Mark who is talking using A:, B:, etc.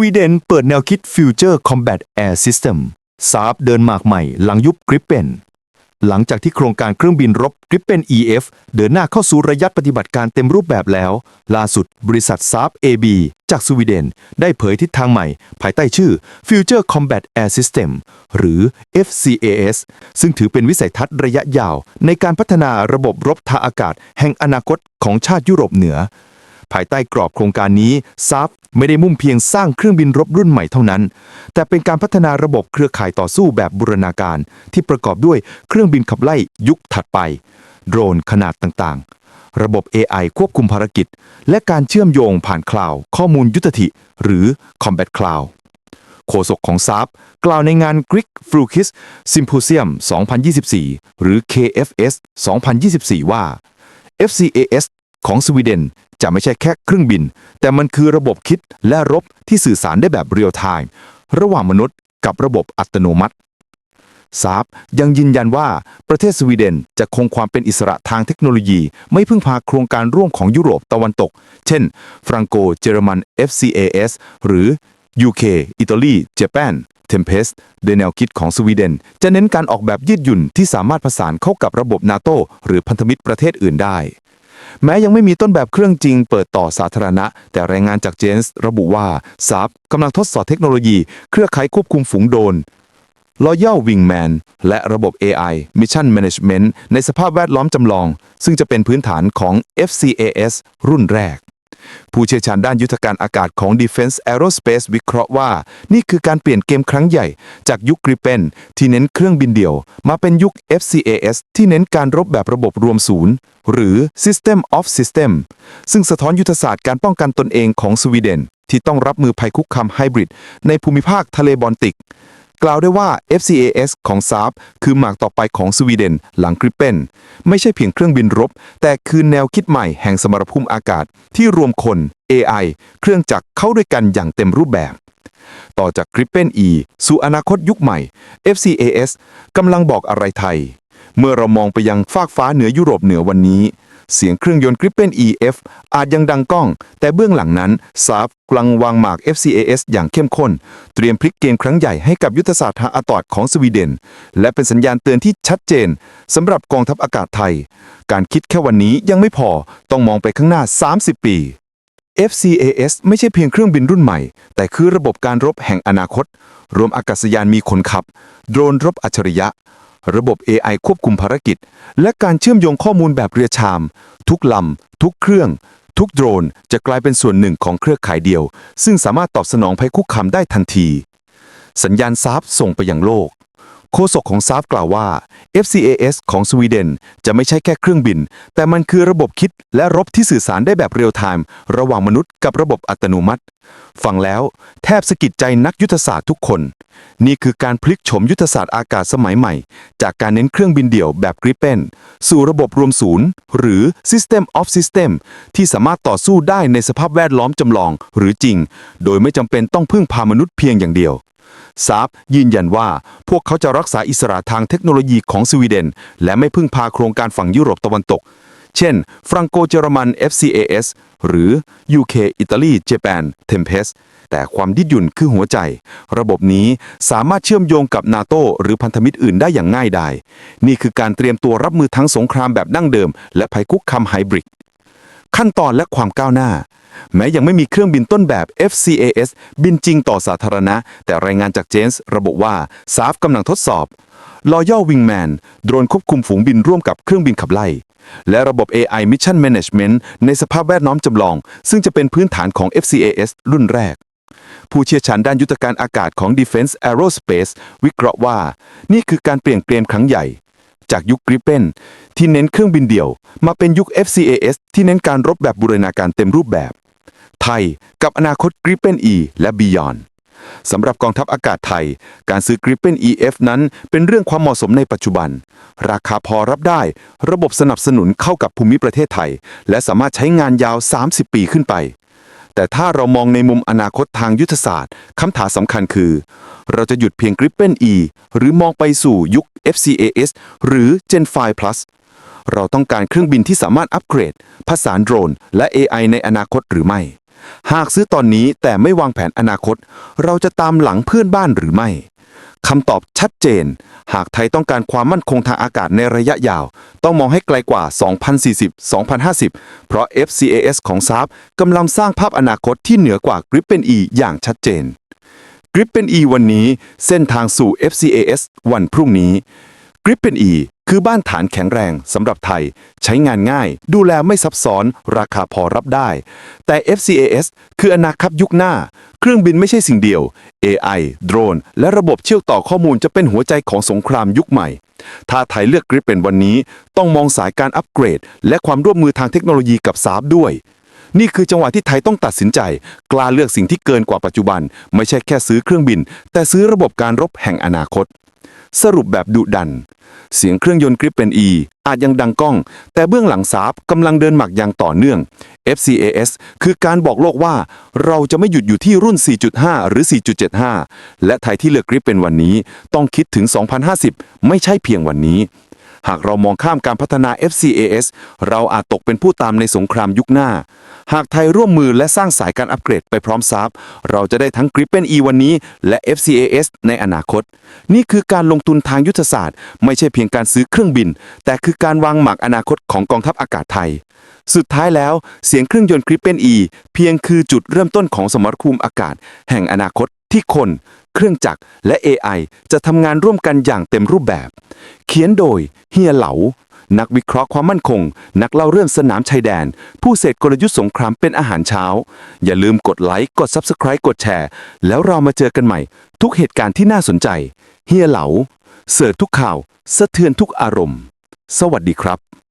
A: วีเดนเปิดแนวคิด Future Combat Air System ซาบเดินหมากใหม่หลังยุบกริปเปนหลังจากที่โครงการเครื่องบินรบกริปเปน EF เดินหน้าเข้าสู่ระยะปฏิบัติการเต็มรูปแบบแล้ว ล่าสุดบริษัทซาบ AB จากสวีเดน ได้เผยทิศทางใหม่ ภายใต้ชื่อ Future Combat Air System หรือ FCAS ซึ่งถือเป็นวิสัยทัศน์ระยะยาว ในการพัฒนาระบบรบทางอากาศ แห่งอนาคตของชาติยุโรปเหนือ ภายใต้กรอบโครงการนี้ซับไม่ได้มุ่งเพียงสร้างเครื่องบินรบรุ่นใหม่เท่านั้น แต่เป็นการพัฒนาระบบเครือข่ายต่อสู้แบบบูรณาการ ที่ประกอบด้วยเครื่องบินขับไล่ยุคถัดไป โดรนขนาดต่างๆ ระบบ AI ควบคุมภารกิจ และการเชื่อมโยงผ่านคลาวข้อมูลยุทธธิ หรือ Combat Cloud โฆษกของซับกล่าวในงาน Greek f l u k i s Symposium 2024 หรือ KFS 2024 ว่า FCAS ของสวีเดน จะไม่ใช่แค่เครื่องบิน แต่มันคือระบบคิดและรบที่สื่อสารได้แบบเรียลไทม์ระหว่างมนุษย์กับระบบอัตโนมัติซาบยังยืนยันว่าประเทศสวีเดนจะคงความเป็นอิสระทางเทคโนโลยี ไม่พึ่งพาโครงการร่วมของยุโรปตะวันตก เช่นฟรังโกเยอรมัน FCAS หรือ UK อิตาลีเจแปน Tempest โดยแนวคิดของสวีเดน จะเน้นการออกแบบยืดหยุ่นที่สามารถผสานเข้ากับระบบนาโตหรือพันธมิตรประเทศอื่นได้ แม้ยังไม่มีต้นแบบเครื่องจริงเปิดต่อสาธารณะ แต่รายงานจากเจนส์ระบุว่าซับกำลังทดสอบเทคโนโลยี เครือข่ายควบคุมฝูงโดรน Loyal Wingman และระบบ AI Mission Management ในสภาพแวดล้อมจำลอง ซึ่งจะเป็นพื้นฐานของ FCAS รุ่นแรก ผู้เชี่ยวชาญด้านยุทธการอากาศของ Defense Aerospace วิเคราะห์ว่า นี่คือการเปลี่ยนเกมครั้งใหญ่ จากยุคกริเปนที่เน้นเครื่องบินเดี่ยว มาเป็นยุค FCAS ที่เน้นการรบแบบระบบรวมศูนย์ หรือ System of System ซึ่งสะท้อนยุทธศาสตร์การป้องกันตนเองของสวีเดน ที่ต้องรับมือภัยคุกคามไฮบริดในภูมิภาคทะเลบอลติก กล่าวได้ว่า FCAS ของซาบคือหมากต่อไปของสวีเดนหลังกริปเปนไม่ใช่เพียงเครื่องบินรบ แต่คือแนวคิดใหม่แห่งสมรภูมิอากาศ ที่รวมคน AI เครื่องจักรเข้าด้วยกันอย่างเต็มรูปแบบ ต่อจาก Gripen E สู่อนาคตยุคใหม่ FCAS กำลังบอกอะไรไทย เมื่อเรามองไปยังฟากฟ้าเหนือยุโรปเหนือวันนี้ เสียงเครื่องยนต์ Gripen EF อาจยังดังก้อง แต่เบื้องหลังนั้นซาฟกลังวางหมาก FCAS อย่างเข้มข้น เตรียมพลิกเกมครั้งใหญ่ให้กับยุทธศาสตร์ทางอากาศของสวีเดน และเป็นสัญญาณเตือนที่ชัดเจนสำหรับกองทัพอากาศไทย การคิดแค่วันนี้ยังไม่พอต้องมองไปข้างหน้า 30 ปี FCAS ไม่ใช่เพียงเครื่องบินรุ่นใหม่ แต่คือระบบการรบแห่งอนาคต รวมอากาศยานมีคนขับ โดรนรบอัจฉริยะ ระบบ AI ควบคุมภารกิจ และการเชื่อมโยงข้อมูลแบบเรียชาม ทุกลำ ทุกเครื่อง ทุกโดรน จะกลายเป็นส่วนหนึ่งของเครือข่ายเดียว ซึ่งสามารถตอบสนองภัยคุกคามได้ทันที สัญญาณซาบส่งไปยังโลก โฆษกของซาฟกล่าวว่า FCAS ของสวีเดนจะไม่ใช่แค่เครื่องบิน แต่มันคือระบบคิดและรบที่สื่อสารได้แบบเรียลไทม์ระหว่างมนุษย์กับระบบอัตโนมัติ ฟังแล้วแทบสะกิดใจนักยุทธศาสตร์ทุกคน นี่คือการพลิกโฉมยุทธศาสตร์อากาศสมัยใหม่ จากการเน้นเครื่องบินเดี่ยวแบบกริปเปนสู่ระบบรวมศูนย์ หรือ System of System ที่สามารถต่อสู้ได้ในสภาพแวดล้อมจำลองหรือจริง โดยไม่จำเป็นต้องพึ่งพามนุษย์เพียงอย่างเดียว ซาบยืนยันว่าพวกเขาจะรักษาอิสระทางเทคโนโลยีของสวีเดน และไม่พึ่งพาโครงการฝั่งยุโรปตะวันตก เช่นฟรังโกเยอรมัน FCAS หรือ UK อิตาลีเจแปน Tempest แต่ความยืดหยุ่นคือหัวใจ ระบบนี้สามารถเชื่อมโยงกับนาโตหรือพันธมิตรอื่นได้อย่างง่ายดายนี่คือการเตรียมตัวรับมือทั้งสงครามแบบดั้งเดิม และภัยคุกคามไฮบริด ขั้นตอนและความก้าวหน้า แม้ยังไม่มีเครื่องบินต้นแบบ FCAS บินจริงต่อสาธารณะ แต่รายงานจากเจนส์ระบุว่าซาฟกำลังทดสอบ Loyal Wingman โดรนควบคุมฝูงบินร่วมกับเครื่องบินขับไล่ และระบบ AI Mission Management ในสภาพแวดล้อมจำลอง ซึ่งจะเป็นพื้นฐานของ FCAS รุ่นแรก ผู้เชี่ยวชาญด้านยุทธการอากาศของ Defense Aerospace วิเคราะห์ว่า นี่คือการเปลี่ยนเกมครั้งใหญ่ จากยุคกริปเปนที่เน้นเครื่องบินเดี่ยว มาเป็นยุค FCAS ที่เน้นการรบแบบบูรณาการเต็มรูปแบบ ไทยกับอนาคตกริปเปน E และ Beyond สำหรับกองทัพอากาศไทย การซื้อกริปเปน EF นั้นเป็นเรื่องความเหมาะสมในปัจจุบัน ราคาพอรับได้ ระบบสนับสนุนเข้ากับภูมิประเทศไทย และสามารถใช้งานยาว 30 ปีขึ้นไป แต่ถ้าเรามองในมุมอนาคตทางยุทธศาสตร์คำถามสำคัญคือ เราจะหยุดเพียง Gripen E หรือมองไปสู่ยุค FCAS หรือ Gen 5 Plus เราต้องการเครื่องบินที่สามารถอัปเกรดผสานโดรน และ AI ในอนาคตหรือไม่
B: หากซื้อตอนนี้แต่ไม่วางแผนอนาคต เราจะตามหลังเพื่อนบ้านหรือไม่ คำตอบชัดเจน หากไทยต้องการความมั่นคงทางอากาศในระยะยาว ต้องมองให้ไกลกว่า 2040-2050 เพราะ FCAS ของซาบกำลังสร้างภาพอนาคตที่เหนือกว่า Gripen E อย่างชัดเจนกริปเปนอีวันนี้ เส้นทางสู่ FCAS วันพรุ่งนี้ Gripen E คือบ้านฐานแข็งแรงสำหรับไทย ใช้งานง่าย ดูแลไม่ซับซ้อนราคาพอรับได้ แต่ FCAS คืออนาคตยุคหน้า เครื่องบินไม่ใช่สิ่งเดียว AI โดรน และระบบเชื่อมต่อข้อมูลจะเป็นหัวใจของสงครามยุคใหม่ ถ้าไทยเลือก Gripen วันนี้ ต้องมองสายการอัปเกรด และความร่วมมือทางเทคโนโลยีกับซาบด้วย นี่คือจังหวะที่ไทยต้องตัดสินใจ กล้าเลือกสิ่งที่เกินกว่าปัจจุบัน ไม่ใช่แค่ซื้อเครื่องบิน แต่ซื้อระบบการรบแห่งอนาคต สรุปแบบดุดัน เสียงเครื่องยนต์กริปเป็น E อาจยังดังก้อง แต่เบื้องหลังซาบกำลังเดินหมักอย่างต่อเนื่อง FCAS คือการบอกโลกว่า เราจะไม่หยุดอยู่ที่รุ่น 4.5 หรือ 4.75 และไทยที่เลือกกริปเป็นวันนี้ ต้องคิดถึง 2050 ไม่ใช่เพียงวันนี้ หากเรามองข้ามการพัฒนา FCAS เราอาจตกเป็นผู้ตามในสงครามยุคหน้า หากไทยร่วมมือและสร้างสายการอัปเกรดไปพร้อมซับเราจะได้ทั้ง Gripen E วันนี้และ FCAS ในอนาคต นี่คือการลงทุนทางยุทธศาสตร์ ไม่ใช่เพียงการซื้อเครื่องบิน แต่คือการวางหมากอนาคตของกองทัพอากาศไทย สุดท้ายแล้วเสียงเครื่องยนต์ Gripen E เพียงคือจุดเริ่มต้นของสมรภูมิอากาศ แห่งอนาคต ที่คน เครื่องจักรและ AI จะทำงานร่วมกันอย่างเต็มรูปแบบ เขียนโดยเฮียเหลา นักวิเคราะห์ความมั่นคง นักเล่าเรื่องสนามชายแดน ผู้เสพกลยุทธ์สงครามเป็นอาหารเช้า อย่าลืมกดไลค์กด Subscribe กดแชร์ แล้วเรามาเจอกันใหม่ ทุกเหตุการณ์ที่น่าสนใจเฮียเหลาเสิร์ชทุกข่าว สะเทือนทุกอารมณ์ สวัสดีครับ